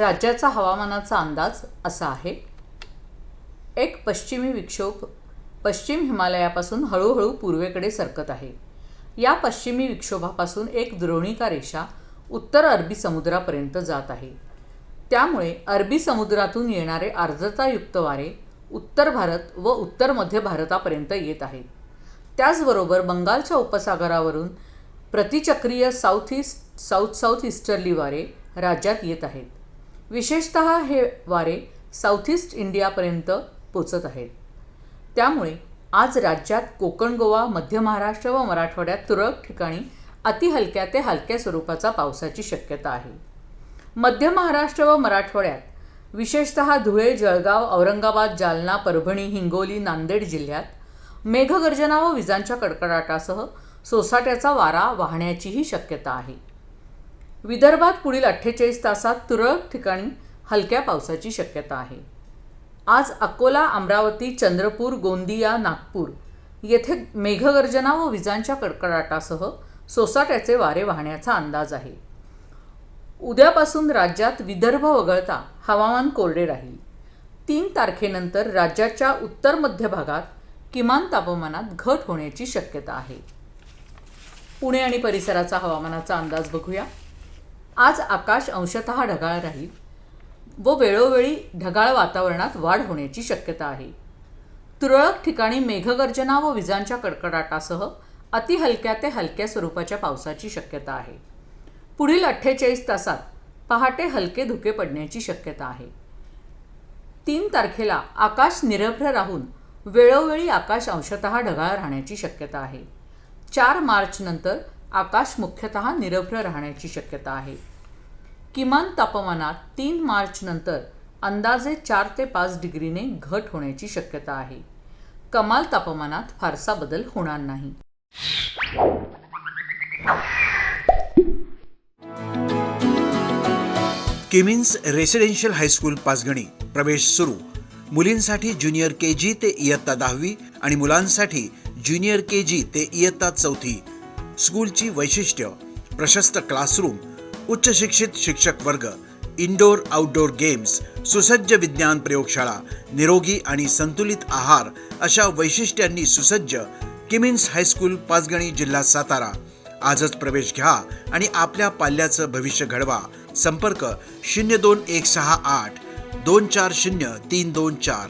राज्याचा हवामानाचा अंदाज असा आहे. एक पश्चिमी विक्षोभ पश्चिम हिमालयापासून हळूहळू पूर्वेकडे सरकत आहे. या पश्चिमी विक्षोभापासून एक द्रोणिका रेषा उत्तर अरबी समुद्रापर्यंत जात आहे. त्यामुळे अरबी समुद्रातून येणारे आर्द्रतायुक्त वारे उत्तर भारत व उत्तर मध्य भारतापर्यंत येत आहेत त्याचबरोबर बंगालच्या उपसागरावरून प्रतिचक्रीय south east south south easterly वारे राज्यात येत आहेत. विशेषत हे वारे साऊथ ईस्ट इंडियापर्यंत पोचत आहेत. त्यामुळे आज राज्यात कोकण गोवा मध्य महाराष्ट्र व मराठवाड्यात तुरळक ठिकाणी अतिहलक्या ते हलक्या स्वरूपाचा पावसाची शक्यता आहे. मध्य महाराष्ट्र व मराठवाड्यात विशेषतः धुळे जळगाव औरंगाबाद जालना परभणी हिंगोली नांदेड जिल्ह्यात मेघगर्जना व विजांच्या कडकडाटासह सोसाट्याचा वारा वाहण्याचीही शक्यता आहे. विदर्भात पुढील अठ्ठेचाळीस तासात तुरळक ठिकाणी हलक्या पावसाची शक्यता आहे. आज अकोला अमरावती चंद्रपूर गोंदिया नागपूर येथे मेघगर्जना व विजांच्या कडकडाटासह सोसाट्याचे वारे वाहण्याचा अंदाज आहे. उद्यापासून राज्यात विदर्भ वगळता हवामान कोरडे राहील. तीन तारखेनंतर राज्याच्या उत्तर मध्य भागात किमान तापमानात घट होण्याची शक्यता आहे. पुणे आणि परिसराचा हवामानाचा अंदाज बघूया. आज आकाश अंशतः ढगाळ राहील व वेळोवेळी ढगाळ वातावरणात वाढ होण्याची शक्यता आहे. तुरळक ठिकाणी मेघगर्जना व विजांच्या कडकडाटासह अतिहलक्या ते हलक्या स्वरूपाच्या पावसाची शक्यता आहे. पुढील अठ्ठेचाळीस तासात पहाटे हलके धुके पडण्याची शक्यता आहे. तीन तारखेला आकाश निरभ्र राहून वेळोवेळी आकाश अंशतः ढगाळ राहण्याची शक्यता आहे. चार मार्च नंतर आकाश मुख्यतः निरभ्र राहण्याची शक्यता आहे. किमान तापमानात तीन मार्चनंतर अंदाजे चार ते पाच डिग्रीने घट होण्याची शक्यता आहे. कमाल तापमानात फारसा बदल होणार नाही. किमिन्स रेसिडेन्शियल हायस्कूल पाचगणी प्रवेश सुरू. मुलींसाठी ज्युनियर के जी ते इयत्ता दहावी आणि मुलांसाठी ज्युनियर के जी ते इयत्ता चौथी. स्कूलची वैशिष्ट्य प्रशस्त क्लासरूम उच्च शिक्षित शिक्षक वर्ग इनडोर आउटडोर गेम्स सुसज्ज विज्ञान प्रयोगशाळा निरोगी आणि संतुलित आहार अशा वैशिष्ट्यांनी सुसज्ज किमिन्स हायस्कूल पाचगणी जिल्हा सातारा. आजच प्रवेश घ्या आणि आपल्या पाल्याचं भविष्य घडवा. संपर्क शून्य दोन एक सहा आठ दोन चार शून्य तीन दोन चार.